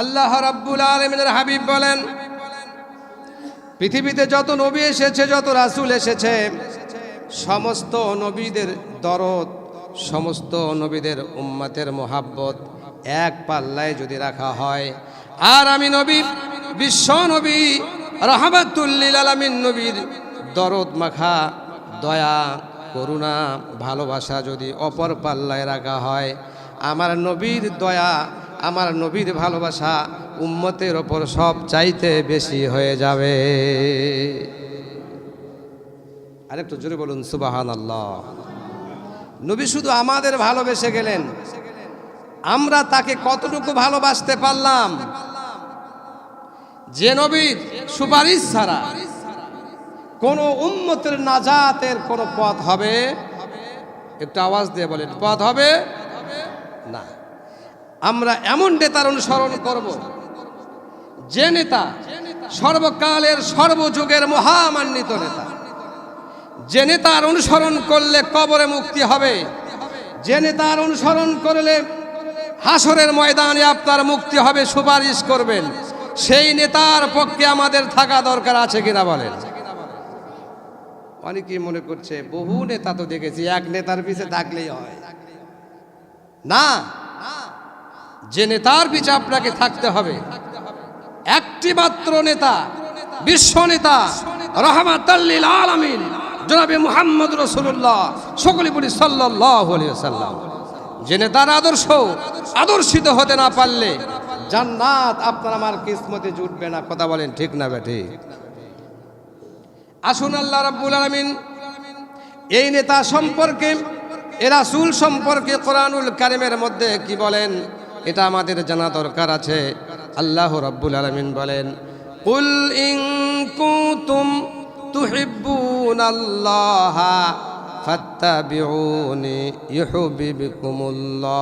আল্লাহ রাব্বুল আলমিনের হাবিব বলেন, পৃথিবীতে যত নবী এসেছে, যত রাসূল এসেছে, সমস্ত নবীদের দরদ, সমস্ত নবীদের উম্মাতের মোহাব্বত এক পাল্লায় যদি রাখা হয়। আর আমি নবী, বিশ্ব নবী রহমাতুল্লিল আলমিন নবীর দরদ মাখা, দয়া, করুণা, ভালোবাসা যদি অপর পাল্লায় রাখা হয়, আমার নবীর দয়া আমার নবীর ভালোবাসা উম্মতের ওপর সব চাইতে বেশি হয়ে যাবে। আরেকটু জোরে বলুন সুবাহান আল্লাহ নবী শুধু আমাদের ভালোবেসে গেলেন। আমরা তাকে কতটুকু ভালোবাসতে পারলাম? যে নবীর সুপারিশ ছাড়া কোন উন্মতের নাজাতের কোন পথ হবে? একটু আওয়াজ দিয়ে বলেন, পথ হবে? না। আমরা এমন নেতার অনুসরণ করব যে নেতা সর্বকালের সর্বযুগের মহামান্বিত নেতা। যে নেতার অনুসরণ করলে কবরে মুক্তি হবে, যে নেতার অনুসরণ করলে হাসরের ময়দানে আপনার মুক্তি হবে সুপারিশ করবেন, সেই নেতার পক্ষে আমাদের থাকা দরকার আছে কিনা বলেন। অনেকেই মনে করছে, বহু নেতা তো দেখেছি, এক নেতার পিছে থাকলেই হয়। না যে নেতার পিছে আপনাকে থাকতে হবে। একটি মাত্র নেতা, বিশ্ব নেতা, রহমাতাল্লিল আলামিন, জনাবে মুহাম্মদ রসুল্লাহ সকলে বলি সাল্লাম যে নেতার আদর্শ, আদর্শিত হতে না পারলে জান্নাত আপনার আমার কিসমতে জুটবে না। কথা বলেন ঠিক না বেঠি আসুন আল্লাহ রাব্বুল আলামিন, এই নেতা সম্পর্কে, এ রাসূল সম্পর্কে কোরআনুল কারিমের মধ্যে কি বলেন? এটা আমাদের জানা দরকার আছে। আল্লাহ রাব্বুল আলামিন বলেন, কুল ইন কুনতুম তুহিব্বুনাল্লাহা ফাত্তাবিউনি ইউহিব্বুকুমুল্লাহ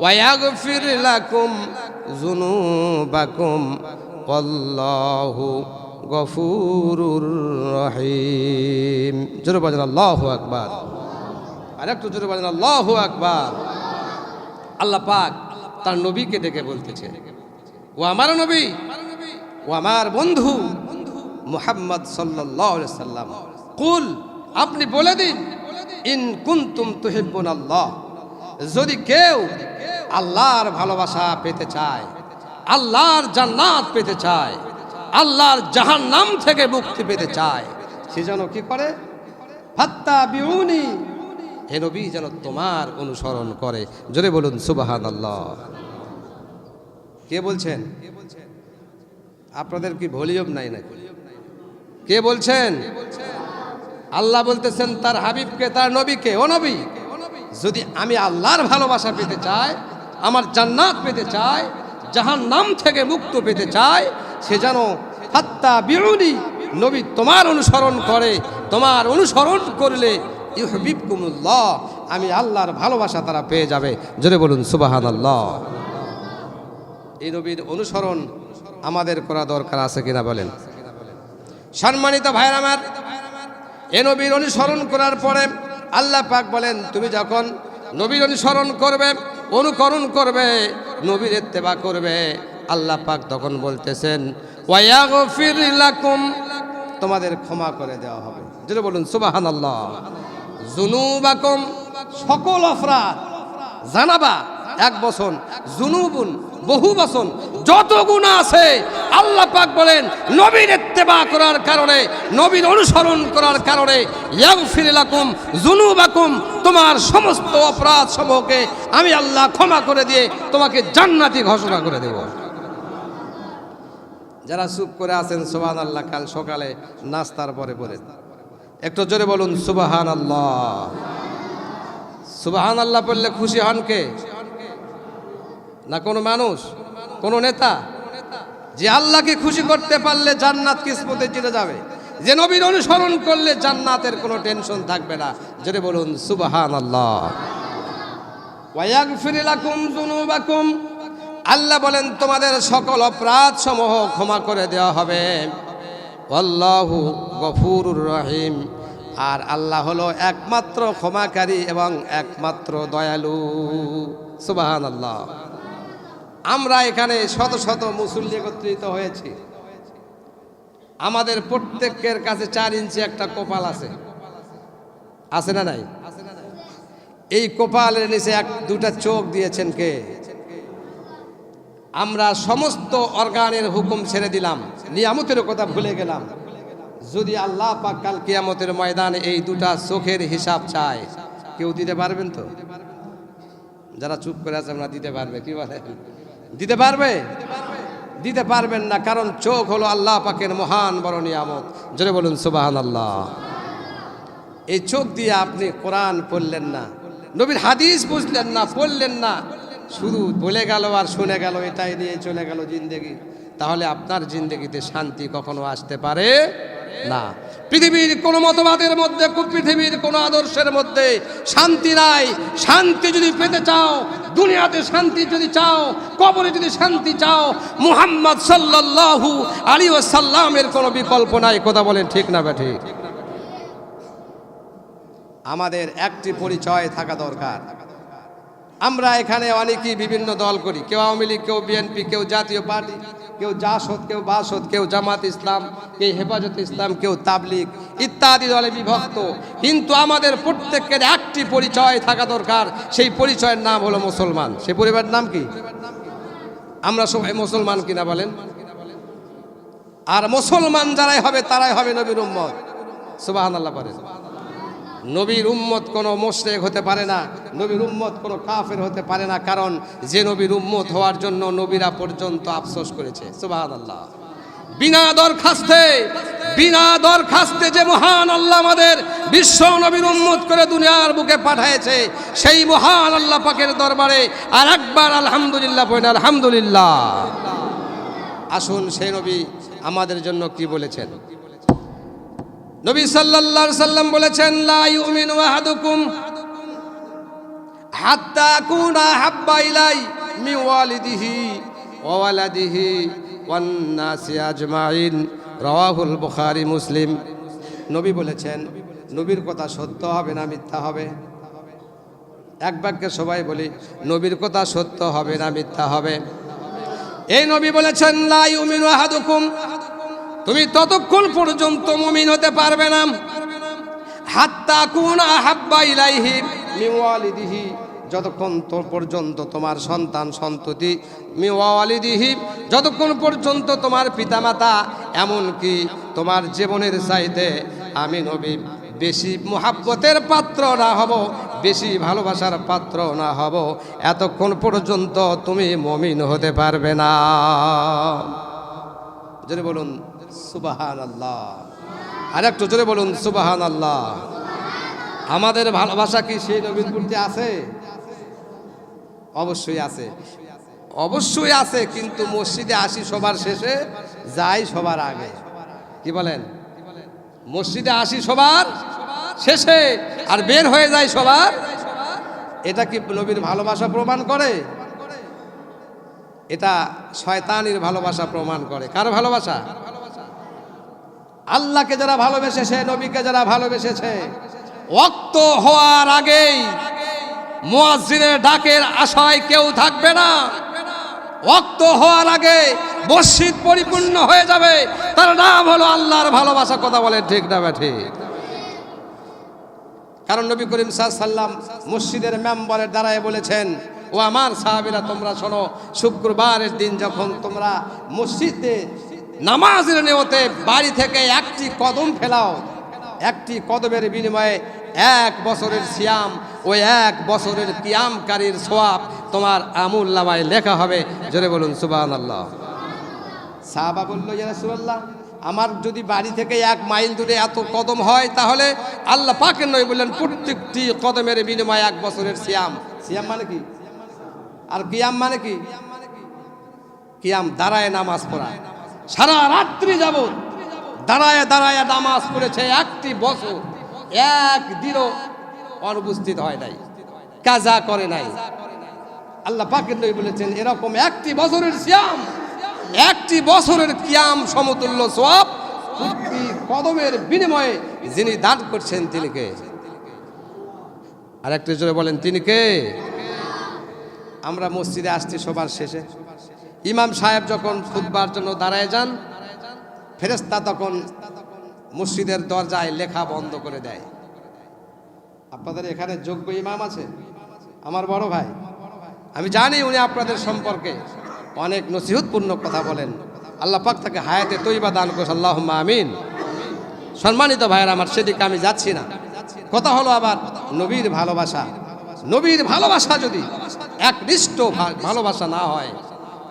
ওয়া ইয়াগফির লাকুম যুনুবাকুম ওয়াল্লাহু গফুরুর রহিম। জোরে বাজান আল্লাহু আকবার। আর একটু জোরে বাজান আল্লাহু আকবার। আল্লাহ পাক তার নবীকে ডেকে বলতেছে ও আমার নবী, ও আমার বন্ধু মুহাম্মদ সাল্লাম, কুল, আপনি বলে দিন, ইন কুনতুম তুহিব্বুন আল্লাহ যদি কেউ আল্লাহর ভালোবাসা পেতে চায়, আল্লাহর জান্নাত পেতে চায়, আল্লাহর জাহান্নাম থেকে মুক্তি পেতে চায়, সে যেন কি করে? ফাত্তা বিউনি হে নবী, যেন তোমার অনুসরণ করে। জোরে বলুন সুবাহান আল্লাহ কে বলছেন? আপনাদের কি ভলিউম নাই নাকি? কে বলছেন? আল্লাহ বলতেছেন, তার হাবিবকে, তার নবীকে, ও নবী, যদি আমি আল্লাহর ভালোবাসা পেতে চাই, আমার জান্নাত পেতে চাই জাহান নাম থেকে মুক্ত পেতে চাই, সে যেন হাত্তা বিরুনি নবী তোমার অনুসরণ করে, তোমার অনুসরণ করলে ইহবিবকুমুল্লাহ আমি আল্লাহর ভালোবাসা তারা পেয়ে যাবে। যদি বলুন সুবাহান আল্লাহ এই নবীর অনুসরণ আমাদের করা দরকার আছে কিনা বলেন। সম্মানিত ভাইয়ের আমার, এ নবীর অনুসরণ করার পরে আল্লাহ পাক বলেন, তুমি যখন নবীর অনুসরণ করবে, অনুকরণ করবে, নবীর এত্তেবা করবে, আল্লাহ পাক তখন বলতেছেন তোমাদের ক্ষমা করে দেওয়া হবে। যেটা বলুন সুবাহান আল্লাহ জুনুবাকুম। সকল অপরাধ জানাবা এক বছর জুনুবুন বহু বছর যত গুণা আছে আল্লাহ পাক বলেন, নবীর ইত্তেবা করার কারণে, নবীর অনুসরণ করার কারণে, ইয়াগফির লাকুম জুনুবাকুম, তোমার সমস্ত অপরাধ সমূহকে আমি আল্লাহ ক্ষমা করে দিয়ে তোমাকে জান্নাতি ঘোষণা করে দেব। যারা চুপ করে আছেন সুবহান আল্লাহ কাল সকালে নাস্তার পরে বলেন। একটু জোরে বলুন সুবাহান আল্লাহ সুবাহান আল্লাহ বললে খুশি হন কে? না কোনো মানুষ? কোনো নেতা? যে আল্লাহকে খুশি করতে পারলে জান্নাত কিসমতে জিতে যাবে। যে নবীর অনুসরণ করলে জান্নাতের কোনো টেনশন থাকবে না। যেটা বলুন সুবাহান আল্লাহ আল্লাহ বলেন, তোমাদের সকল অপরাধ সমূহ ক্ষমা করে দেওয়া হবে। আল্লাহু গফুরুর রহিম। আর আল্লাহ হলো একমাত্র ক্ষমাকারী এবং একমাত্র দয়ালু। সুবাহান আল্লাহ আমরা এখানে শত শত মুসল্লি একত্রিত হয়েছি। আমাদের প্রত্যেকের কাছে চার ইঞ্চি একটা কপাল আছে। আছে না নাই? এই কপালের নিচে এক দুটা চোখ দিয়েছেন কে? আমরা সমস্ত অর্গানের হুকুম ছেড়ে দিলাম। নিয়ামতের কথা ভুলে গেলাম। যদি আল্লাহ পাক কাল কিয়ামতের ময়দানে এই দুটা চোখের হিসাব চায়, কেউ দিতে পারবেন তো? যারা চুপ করে আছে আমরা দিতে পারবে, কি বলে? দিতে পারবে? দিতে পারবেন না, কারণ চোখ হলো আল্লাহ পাকের মহান বড় নিয়ামত। জোরে বলুন সুবাহান আল্লাহ এই চোখ দিয়ে আপনি কোরআন পড়লেন না, নবীর হাদিস বুঝলেন না, পড়লেন না। শুধু বলে গেল আর শুনে গেল, এটাই নিয়ে চলে গেল জিন্দেগি। তাহলে আপনার জিন্দেগিতে শান্তি কখনো আসতে পারে না। পৃথিবীর কোন মতবাদের মধ্যে পৃথিবীর কোন আদর্শের মধ্যে শান্তি নাই। শান্তি যদি পেতে চাও, দুনিয়াতে শান্তি যদি চাও, কবরে যদি শান্তি চাও, মুহাম্মদ সাল্লাল্লাহু আলী সাল্লামের কোনো বিকল্প নাই। কথা বলেন ঠিক না বা ঠিক আমাদের একটি পরিচয় থাকা দরকার। আমরা এখানে অনেকেই বিভিন্ন দল করি। কেউ আওয়ামী লীগ, কেউ বিএনপি কেউ জাতীয় পার্টি, কেউ জাসদ, কেউ বাসদ, কেউ জামাত ইসলাম, কেউ হেফাজত ইসলাম, কেউ তাবলিগ ইত্যাদি দলে বিভক্ত। কিন্তু আমাদের প্রত্যেকের একটি পরিচয় থাকা দরকার। সেই পরিচয়ের নাম হলো মুসলমান। সেই পরিবারের নাম কি? আমরা সবাই মুসলমান কিনা বলেন? আর মুসলমান যারাই হবে, তারাই হবে নবীর উম্মত। সুবাহান আল্লাহ নবীর উম্মত কোনো মোশরেক হতে পারে না, নবীর উম্মত কোনো কাফের হতে পারে না, কারণ যে নবীর উম্মত হওয়ার জন্য নবীরা পর্যন্ত আফসোস করেছে। সুবাহান আল্লাহ বিনা দরখাস্তে বিনা দরখাস্তে যে মহান আল্লাহ আমাদের বিশ্ব নবীর উন্মত করে দুনিয়ার বুকে পাঠিয়েছে, সেই মহান আল্লাহ পাকের দরবারে আর একবার আলহামদুলিল্লাহ পড়েন আলহামদুলিল্লাহ। আসুন সেই নবী আমাদের জন্য কি বলেছেন? নবী সাল্লাল্লাহু সাল্লাম বলেছেন, লা ইউমিনু আহাদুকুম হাত্তা কুনা হাব্বা ইলাই মি ওয়ালিদিহি ওয়া ওয়ালাদিহি ওয়ান নাসি আজমাইন। রাওয়াহুল বুখারী মুসলিম। নবী বলেছেন, নবীর কথা সত্য হবে না মিথ্যা হবে? এক বাক্যে সবাই বলি, নবীর কথা সত্য হবে না মিথ্যা হবে? এই নবী বলেছেন, লা ইউমিনু আহাদুকুম তুমি ততক্ষণ পর্যন্ত মুমিন হতে পারবে না। হাত্তা কুনা হাব্বা ইলাইহি মিওয়ালিদিহি, যতক্ষণ তো পর্যন্ত তোমার সন্তান সন্ততি মিওয়ালিদিহি, যতক্ষণ পর্যন্ত তোমার পিতামাতা, এমনকি তোমার জীবনের চাইতে আমি নবী, বেশি মোহাব্বতের পাত্র না হব, বেশি ভালোবাসার পাত্র না হব, এতক্ষণ পর্যন্ত তুমি মমিন হতে পারবে না। জোরে বলুন সুবাহান আল্লাহ আর একটু জোরে বলুন সুবাহান আল্লাহ আমাদের ভালোবাসা কি সেই নবীন প্রতি আছে? অবশ্যই আছে। অবশ্যই আছে, কিন্তু মসজিদে আসি সবার শেষে, যাই সবার আগে। কি বলেন? মসজিদে আসি সবার শেষে আর বের হয়ে যায় সবার। এটা কি নবীর ভালোবাসা প্রমাণ করে? এটা শয়তানির ভালোবাসা প্রমাণ করে। কার ভালোবাসা? আল্লাহকে যারা ভালোবেসেছে, নবীকে যারা ভালোবেসেছে ওক্ত হওয়ার আগেই মুয়াজ্জিনের ডাকের আশায় কেউ থাকবে না। ওক্ত হওয়ার আগে মসজিদ পরিপূর্ণ হয়ে যাবে। তার নাম হলো আল্লাহর ভালোবাসা, কথা বলে ঠিক না ঠিক কারণ নবী করিম সাল্লাম মসজিদের মেম্বারের দ্বারাই বলেছেন, ও আমার সাহাবিরা, তোমরা শোনো, শুক্রবারের দিন যখন তোমরা মসজিদে নামাজের নিয়তে বাড়ি থেকে একটি কদম ফেলাও। একটি কদমের বিনিময়ে এক বছরের সিয়াম ওই এক বছরের কিয়ামকারীর সোয়াব তোমার আমুল নামায় লেখা হবে। জোরে বলুন সুবাহ আল্লাহ সাহাবা বলল রাসূলুল্লাহ, আমার যদি বাড়ি থেকে এক মাইল দূরে এত কদম হয়, তাহলে আল্লাহ পাকের নয় বললেন, প্রত্যেকটি কদমের বিনিময়ে এক বছরের সিয়াম। সিয়াম মানে কি? আর কিয়াম মানে কি? কিয়াম দাঁড়ায় নামাজ পড়া। সারা রাত্রি যাব দাঁড়ায় দাঁড়ায় নামাজ পড়েছে একটি বছর, এক দিনও অনুপস্থিত হয় নাই, কাজা করে নাই। আল্লাহ পাকের নবী বলেছেন, এরকম একটি বছরের সিয়াম, একটি বছরের কিয়াম সমতুল্য সব কদমের বিনিময়ে যিনি দান করছেন তিনি কে? আর একটু জোরে বলেন, তিনি কে? আমরা মসজিদে আসছি সবার শেষে। ইমাম সাহেব যখন খুতবার জন্য দাঁড়ায় যান ফেরেস্তা তখন মসজিদের দরজায় লেখা বন্ধ করে দেয়। আপনাদের এখানে যোগ্য ইমাম আছে? আমার বড় ভাই। আমি জানি উনি আপনাদের সম্পর্কে অনেক নসিহতপূর্ণ কথা বলেন। আল্লাহ পাক তাকে হায়াতে তৈবা দান করছে আল্লাহ আমিন। সম্মানিত ভাইয়ের, আমার সেদিকে আমি যাচ্ছি না। কথা হলো আবার নবীর ভালোবাসা। নবীর ভালোবাসা যদি একনিষ্ঠ ভালোবাসা না হয়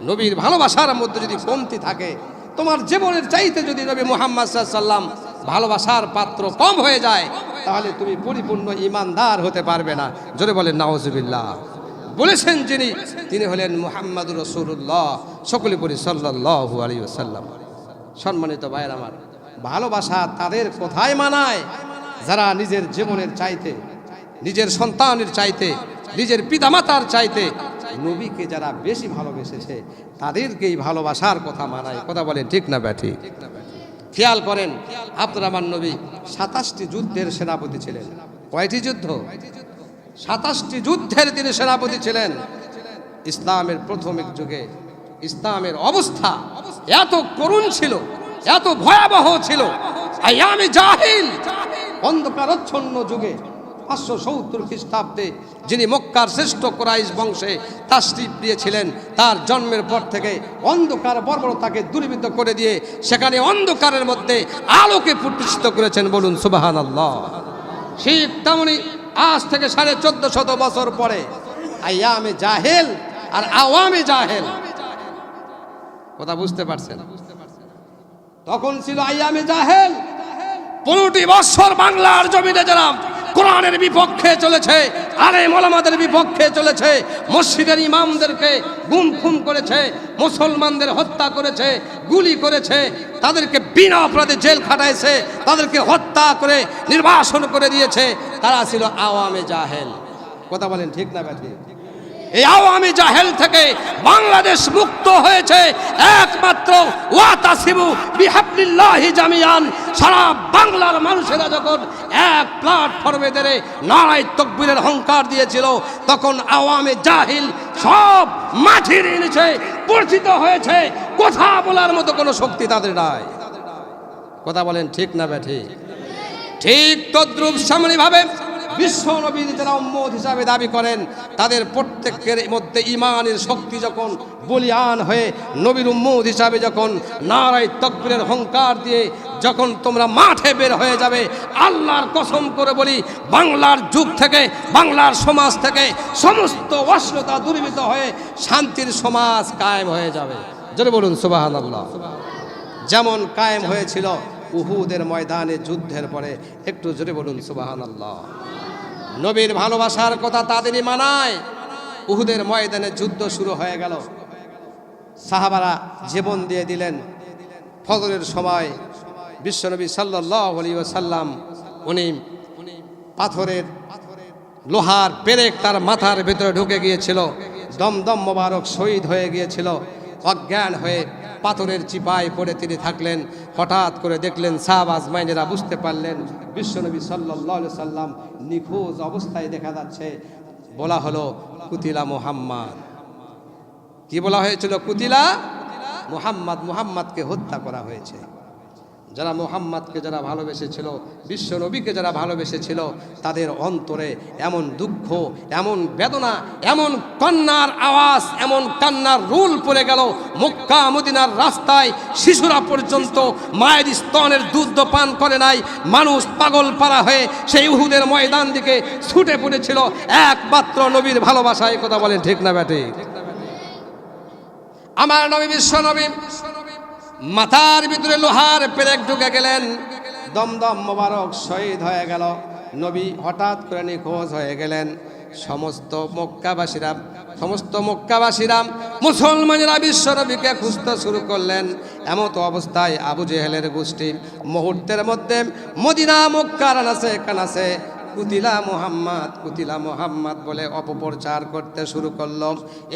নবীর ভালোবাসার মধ্যে যদি কমতি থাকে, তোমার জীবনের চাইতে যদি নবী মুহাম্মদ সাল্লাম ভালোবাসার পাত্র কম হয়ে যায়, তাহলে তুমি পরিপূর্ণ ইমানদার হতে পারবে না। জোরে বলেন নাওজুবিল্লাহ বলেছেন যিনি, তিনি হলেন মুহাম্মদ রসুল্লাহ সকলে পরি সাল্লাহ আলী সাল্লাম সম্মানিত ভাইয়ের আমার, ভালোবাসা তাদের কোথায় মানায়? যারা নিজের জীবনের চাইতে, নিজের সন্তানের চাইতে, নিজের পিতামাতার চাইতে নবীকে যারা বেশি ভালোবেসেছে, তাদেরকেই ভালোবাসার কথা মানায়। কথা বলেন, ঠিক না ব্যাঠি খেয়াল করেন, আব্দুর নবী সাতাশটি যুদ্ধের সেনাপতি ছিলেন। কয়টি যুদ্ধ? সাতাশটি যুদ্ধের তিনি সেনাপতি ছিলেন। ইসলামের প্রাথমিক যুগে ইসলামের অবস্থা এত করুণ ছিল, এত ভয়াবহ ছিল। আমি অন্ধকারচ্ছন্ন যুগে পাঁচশো সত্তর খ্রিস্টাব্দে যিনি মক্কার শ্রেষ্ঠ কোরাইশ বংশে তাশরিফ দিয়েছিলেন তার জন্মের পর থেকে অন্ধকার বর্বরতাকে দূরীভূত করে দিয়ে সেখানে অন্ধকারের মধ্যে আলোকে প্রতিষ্ঠিত করেছেন বলুন সুবাহান আল্লাহ শীত তেমনি আজ থেকে সাড়ে চোদ্দ শত বছর পরে আয়ামে জাহেল আর আওয়ামে জাহেল। কথা বুঝতে পারছেন? তখন ছিল আয়ামে জাহেল। পনেরোটি বৎসর বাংলার জমিতে যারা কোরআনের বিপক্ষে চলেছে আরে মলামাদের বিপক্ষে চলেছে, মসজিদের ইমামদেরকে গুম খুম করেছে, মুসলমানদের হত্যা করেছে, গুলি করেছে, তাদেরকে বিনা অপরাধে জেল খাটাইছে, তাদেরকে হত্যা করে, নির্বাসন করে দিয়েছে, তারা ছিল আওয়ামে জাহেল। কথা বলেন ঠিক না ব্যাঠি এই আওয়ামী জাহেল থেকে বাংলাদেশ মুক্ত হয়েছে একমাত্র ওয়াতাসিবু বিহাবলিল্লাহি জামিয়ান। সারা বাংলার মানুষেরা যখন এক প্ল্যাটফর্মে ধরে নারায় তকবীরের হংকার দিয়েছিল, তখন আওয়ামী জাহিল সব মাটির নিচে পরিচিত হয়েছে। কথা বলার মতো কোনো শক্তি তাদের নাই। কথা বলেন ঠিক না ব্যাঠি ঠিক? তদ্রুপ সামনেভাবে বিশ্ব নবীর যারা উম্মত হিসাবে দাবি করেন, তাদের প্রত্যেকের মধ্যে ইমানের শক্তি যখন বলিয়ান হয়ে নবীর উম্মত হিসাবে যখন নারায় তকবীরের হংকার দিয়ে যখন তোমরা মাঠে বের হয়ে যাবে, আল্লাহর কসম করে বলি, বাংলার যুগ থেকে, বাংলার সমাজ থেকে সমস্ত অশ্লীলতা দূরীভূত হয়ে শান্তির সমাজ কায়েম হয়ে যাবে। যদি বলুন সুবাহান আল্লাহ যেমন কায়েম হয়েছিল উহুদের ময়দানে যুদ্ধের পরে, একটু জোরে বলুন সুবাহান আল্লাহ নবীর ভালোবাসার কথা তাদেরই মানায়। উহুদের ময়দানে যুদ্ধ শুরু হয়ে গেল। সাহাবারা জীবন দিয়ে দিলেন। ফজরের সময় বিশ্বনবী সাল্লাহ সাল্লাম উনি পাথরের লোহার পেরেক তার মাথার ভেতরে ঢুকে গিয়েছিল। দমদম মোবারক শহীদ হয়ে গিয়েছিল। অজ্ঞান হয়ে পাথরের চিপায় পড়ে তিনি থাকলেন। হঠাৎ করে দেখলেন সাহাব মাইনেরা বুঝতে পারলেন, বিশ্বনবী সাল্লাহ সাল্লাম নিখোঁজ অবস্থায় দেখা যাচ্ছে। বলা হলো, কুতিলা মোহাম্মদ। কি বলা হয়েছিল? কুতিলা মোহাম্মদ, মোহাম্মদকে হত্যা করা হয়েছে। যারা মোহাম্মদকে যারা ভালোবেসেছিল, বিশ্ব নবীকে যারা ভালোবেসেছিল, তাদের অন্তরে এমন দুঃখ, এমন বেদনা, এমন কান্নার আওয়াজ, এমন কান্নার রুল পড়ে গেল মক্কা মদিনার রাস্তায়। শিশুরা পর্যন্ত মায়ের স্তনের দুধ পান করে নাই। মানুষ পাগল পাড়া হয়ে সেই উহুদের ময়দান দিকে ছুটে পড়েছিল। একমাত্র নবীর ভালোবাসায় কথা বলেন ঠিক না ব্যাটে? আমার নবী বিশ্ব নবী। মাথার ভিতরে লোহার পেরেক ঢুকে গেলেন। দমদম মোবারক শহীদ হয়ে গেল। নবী হঠাৎ করে নিখোঁজ হয়ে গেলেন। সমস্ত মক্কাবাসীরা সমস্ত মক্কাবাসীরা মুসলমানেরা বিশ্ব নবীকে খুঁজতে শুরু করলেন। এমত অবস্থায় আবু জেহেলের গোষ্ঠী মুহূর্তের মধ্যে মদিনা, মক্কার আনাসে, কানাসে কুতিলা মোহাম্মদ কুতিলা মোহাম্মদ বলে অপপ্রচার করতে শুরু করল।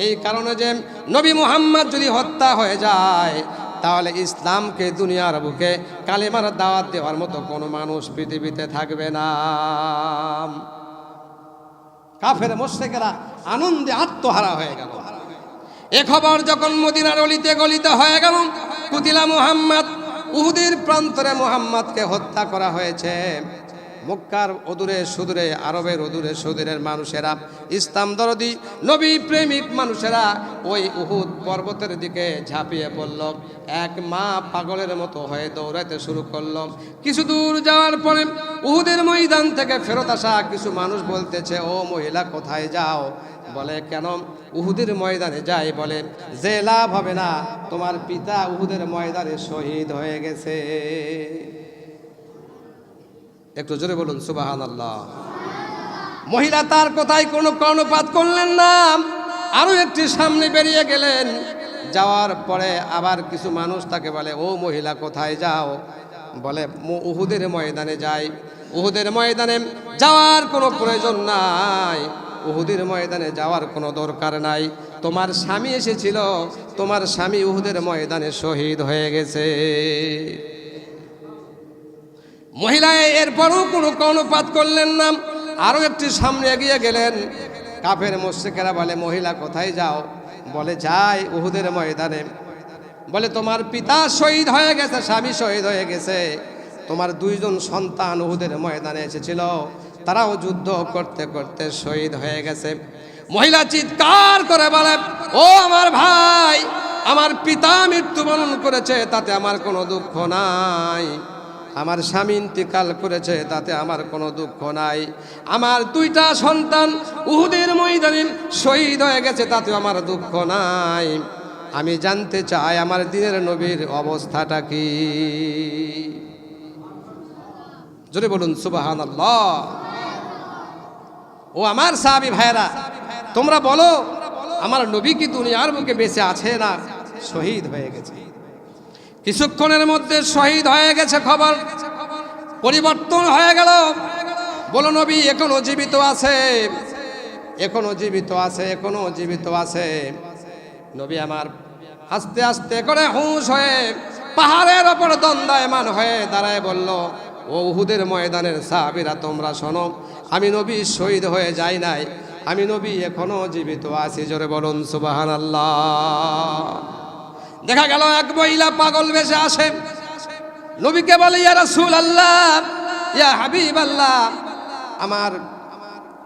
এই কারণে যে নবী মোহাম্মদ যদি হত্যা হয়ে যায় তাহলে ইসলামকে দুনিয়ার বুকে কালিমার দাওয়াত দেওয়ার মতো কোনো মানুষ পৃথিবীতে থাকবে না। কাফের মোশেকেরা আনন্দে আত্মহারা হয়ে গেল। এ খবর যখন মদিনার অলিতে গলিতে হয়ে গেল, কুতিলা মুহাম্মদ উহুদের প্রান্তরে মুহাম্মদকে হত্যা করা হয়েছে। মক্কার অদূরে সুদূরে, আরবের অদূরে সুদূরের মানুষেরা, ইসলাম দরদি, নবী প্রেমিক মানুষেরা ওই উহুদ পর্বতের দিকে ঝাঁপিয়ে পড়ল। এক মা পাগলের মতো হয়ে দৌড়াতে শুরু করল। কিছু দূর যাওয়ার পরে উহুদের ময়দান থেকে ফেরত আসা কিছু মানুষ বলতেছে, ও মহিলা, কোথায় যাও? বলে, কেন? উহুদের ময়দানে যাই, বলে, যে লাভ হবে না, তোমার পিতা উহুদের ময়দানে শহীদ হয়ে গেছে। একটু জোরে বলুন সুবাহান আল্লাহ মহিলা তার কথায় কোনো কর্ণপাত করলেন না, আরও একটি সামনে বেরিয়ে গেলেন। যাওয়ার পরে আবার কিছু মানুষ তাকে বলে, ও মহিলা, কোথায় যাও? বলে উহুদের ময়দানে যাই। উহুদের ময়দানে যাওয়ার কোনো প্রয়োজন নাই। উহুদের ময়দানে যাওয়ার কোনো দরকার নাই। তোমার স্বামী এসেছিল, তোমার স্বামী উহুদের ময়দানে শহীদ হয়ে গেছে। মহিলা এরপরও কোনো কর্ণপাত করলেন না। আরও একটি সামনে এগিয়ে গেলেন। কাফের মোশেকেরা বলে, মহিলা, কোথায় যাও? বলে, যাই উহুদের ময়দানে। বলে, তোমার পিতা শহীদ হয়ে গেছে, স্বামী শহীদ হয়ে গেছে। তোমার দুইজন সন্তান উহুদের ময়দানে এসেছিল। তারাও যুদ্ধ করতে করতে শহীদ হয়ে গেছে। মহিলা চিৎকার করে বলে, ও আমার ভাই, আমার পিতা মৃত্যুবরণ করেছে, তাতে আমার কোনো দুঃখ নাই। আমার স্বামী ইন্তিকাল করেছে, তাতে আমার কোনো দুঃখ নাই। আমার দুইটা সন্তান উহুদের ময়দানে শহীদ হয়ে গেছে তাতে আমার দুঃখ নাই। আমি জানতে চাই, আমার দিনের নবীর অবস্থাটা কি? জোরে বলুন সুবাহান ও আমার সাহাবি ভাইরা তোমরা বলো, আমার নবী কি দুনিয়ার বুকে বেঁচে আছে না শহীদ হয়ে গেছে? কিছুক্ষণের মধ্যে শহীদ হয়ে গেছে খবর। পরিবর্তন হয়ে গেল। বলো নবী, এখনও জীবিত আছে? এখনও জীবিত আছে, এখনও জীবিত আছে। নবী আমার আস্তে আস্তে করে হুঁশ হয়ে পাহাড়ের ওপর দ্বন্দ্বায়মান হয়ে দাঁড়ায় বলল, ও উহুদের ময়দানের সাহাবিরা, তোমরা শোনো, আমি নবী শহীদ হয়ে যাই নাই। আমি নবী এখনও জীবিত আছি। জোরে বলুন সুবাহান আল্লাহ দেখা গেল এক মহিলা পাগল বেশে আসে নবীকে বলে, ইয়া রাসূল আল্লাহ ইয়া হাবিব আল্লাহ আমার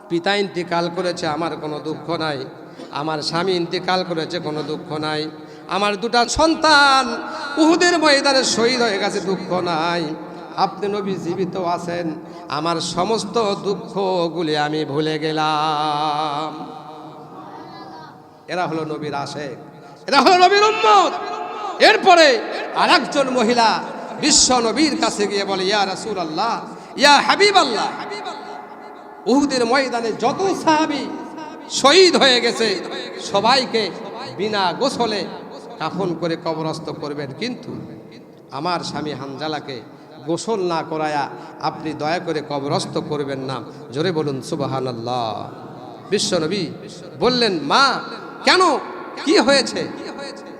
পিতা ইন্তিকাল করেছে, আমার কোনো দুঃখ নাই। আমার স্বামী ইন্তিকাল করেছে, কোনো দুঃখ নাই। আমার দুটা সন্তান উহুদের ময়দানে শহীদ হয়ে গেছে, দুঃখ নাই। আপনি নবী জীবিত আছেন, আমার সমস্ত দুঃখগুলি আমি ভুলে গেলাম। এরা হলো নবীর আশেক। এরা হলো নবীর উম্মত। এরপরে আর একজন মহিলা বিশ্ব নবীর কাছে গিয়ে বলে, ইয়া রাসূল আল্লাহ ইয়া হাবিব আল্লাহ উহুদের ময়দানে যত সাহাবি শহীদ হয়ে গেছে, সবাইকে বিনা গোসলে কাফন করে কবরস্থ করবেন। কিন্তু আমার স্বামী হানজালাকে গোসল না করায়া আপনি দয়া করে কবরস্থ করবেন না। জোরে বলুন, সুবাহানাল্লাহ। বিশ্বনবী বললেন, মা, কেন কি হয়েছে?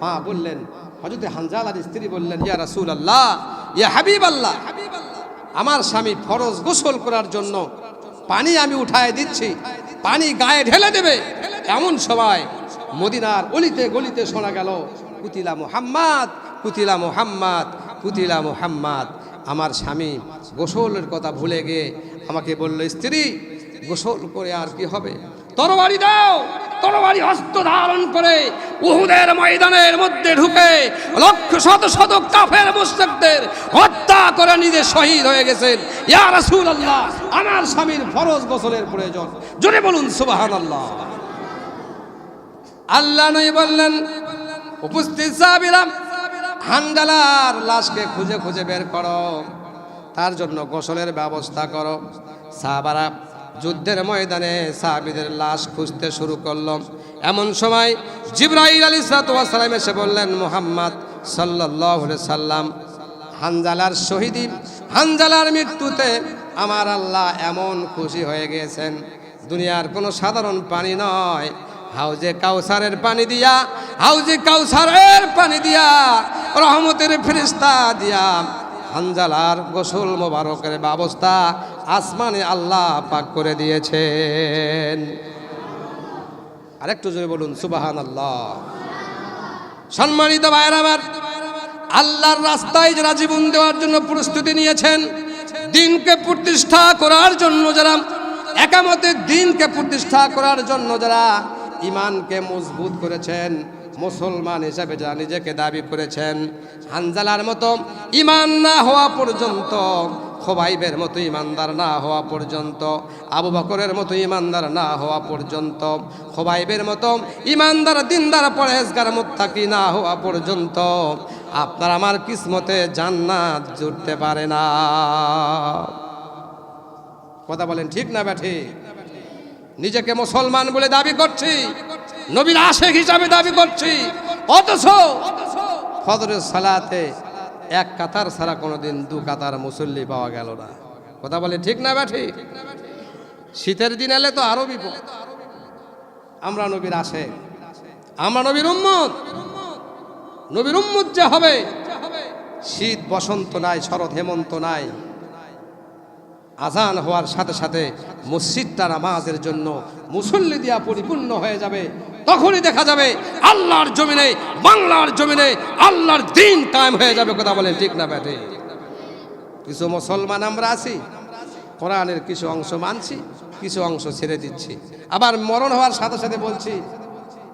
মা বললেন হজরত হানজালার স্ত্রী বললেন, ইয়া রাসুল আল্লাহ ইয়া হাবিব আল্লাহ আমার স্বামী ফরজ গোসল করার জন্য পানি আমি উঠায় দিচ্ছি, পানি গায়ে ঢেলে দেবে। এমন সময় মদিনার অলিতে গলিতে শোনা গেল, কুতিলা মুহাম্মাদ কুতিলা মুহাম্মাদ কুতিলা মুহাম্মাদ। আমার স্বামী গোসলের কথা ভুলে গিয়ে আমাকে বলল, স্ত্রী, গোসল করে আর কি হবে? তরবারি দাও, তরবারি হস্ত ধারণ করে উহুদের ময়দানের মধ্যে ঢুকে লক্ষ শত শত কাফের মুশরিকদের হত্যা করে নিজে শহীদ হয়ে গেছেন। ইয়া রাসূলুল্লাহ, আমার স্বামীর ফরজ গোসলের প্রয়োজন। জোরে বলুন, সুবহানাল্লাহ। আল্লাহ নই বললেন, উপস্থিত সাহাবীরা হান্ডালার লাশকে খুঁজে খুঁজে বের করো। তার জন্য গোসলের ব্যবস্থা করো। সাহাবারা যুদ্ধের ময়দানে সাহাবিদের লাশ খুঁজতে শুরু করল। এমন সময় জিব্রাইল আলী সালাম এসে বললেন, মোহাম্মদ সাল্লাহ সাল্লাম হানজালার শহীদি, হানজালার মৃত্যুতে আমার আল্লাহ এমন খুশি হয়ে গিয়েছেন। দুনিয়ার কোনো সাধারণ পানি নয়। হাউজে কাউসারের পানি দিয়া, হাউজে কাউসারের পানি দিয়া, রহমতের ফেরিস্তা দিয়া হানজালার গোসল মোবারকের ব্যবস্থা আসমানে আল্লাহ পাক করে দিয়েছেন। আরেকটু জোরে বলুন সুবাহান আল্লাহ সম্মানিত আমার আল্লাহর রাস্তায় যারা জীবন দেওয়ার জন্য প্রস্তুতি নিয়েছেন, দিনকে প্রতিষ্ঠা করার জন্য যারা একামতে দিনকে প্রতিষ্ঠা করার জন্য যারা ইমানকে মজবুত করেছেন মুসলমান হিসাবে যারা নিজেকে দাবি করেছেন, হানজালার মতো ইমান না হওয়া পর্যন্ত, খোবাইবের মতো ইমানদার না হওয়া পর্যন্ত, আবু বকরের মতো ইমানদার না হওয়া পর্যন্ত, খোবাইবের মতো ইমানদার দিনদার পরেজগার মুত্তাকি না হওয়া পর্যন্ত, আপনার আমার কিসমতে জান্নাত জুটতে পারে না। কথা বলেন ঠিক না ব্যাঠি? নিজেকে মুসলমান বলে দাবি করছি। নবীর আশেখ হিসাবে দাবি করছি। অথচ ফদরের সালাতে এক কাতার ছাড়া কোনোদিন দু কাতার মুসল্লি পাওয়া গেল না। কথা বলে ঠিক না ব্যাঠি? শীতের দিন এলে তো আরও বিপদ। আমরা নবীর আসে আমরা নবীর উম্মত। নবীর উম্মত যে হবে, শীত বসন্ত নাই, শরৎ হেমন্ত নাই। আজান হওয়ার সাথে সাথে মসজিদটা নামাজের জন্য মুসল্লি দিয়া পরিপূর্ণ হয়ে যাবে। তখনই দেখা যাবে আল্লাহর জমিনে, বাংলার জমিনে আল্লাহর দিন কায়েম হয়ে যাবে, কথা বলেন ঠিক না ব্যাটে কিছু মুসলমান আমরা আছি, কোরআনের কিছু অংশ মানছি, কিছু অংশ ছেড়ে দিচ্ছি। আবার মরণ হওয়ার সাথে সাথে বলছি,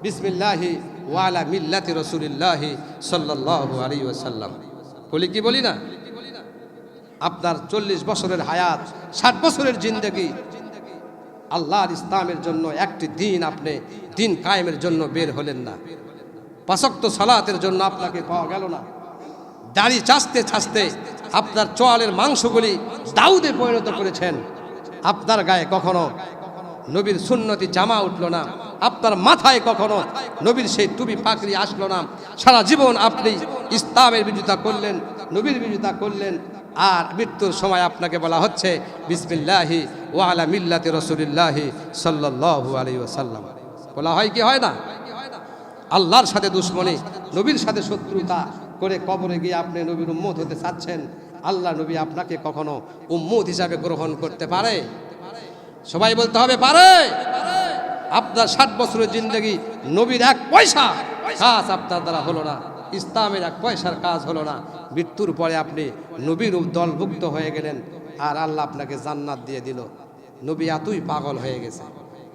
বিসমিল্লাহি ওয়ালা মিল্লাতি রসুলিল্লাহি সাল্লাল্লাহু আলাইহি ওয়াসাল্লাম। বলি কি বলি না? আপনার চল্লিশ বছরের হায়াত, ষাট বছরের জিন্দগি আল্লাহর ইসলামের জন্য একটি দিন আপনি দিন কায়েমের জন্য বের হলেন না। পাশক্ত সালাতের জন্য আপনাকে পাওয়া গেল না। দাড়ি চাচতে চাচতে আপনার চোয়ালের মাংসগুলি দাউদে পরিণত করেছেন। আপনার গায়ে কখনো নবীর সুন্নতি জামা উঠল না। আপনার মাথায় কখনো নবীর সেই টুপি পাকড়ি আসলো না। সারা জীবন আপনি ইসলামের বিরোধিতা করলেন, নবীর বিরোধিতা করলেন আর মৃত্যুর সময় আপনাকে বলা হচ্ছে, বিসমিল্লাহি ওয়ালা মিল্লাতি রসুলিল্লাহি সাল্লাল্লাহু আলাইহি ওয়াসাল্লাম। বলা হয় কি হয় না? আল্লাহর সাথে দুশ্মনী, নবীর সাথে শত্রুতা করে কবরে গিয়ে আপনি নবীর উম্মত হতে চাচ্ছেন, আল্লাহ নবী আপনাকে কখনো উম্মত হিসাবে গ্রহণ করতে পারে? সবাই বলতে হবে, পারে। আপনার ষাট বছরের জিন্দগি নবীর এক পয়সা কাজ আপনার দ্বারা হলো না। ইসলামের এক পয়সার কাজ হলো না। মৃত্যুর পরে আপনি নবীর দলভুক্ত হয়ে গেলেন আর আল্লাহ আপনাকে জান্নাত দিয়ে দিল। নবী এতই পাগল হয়ে গেছে।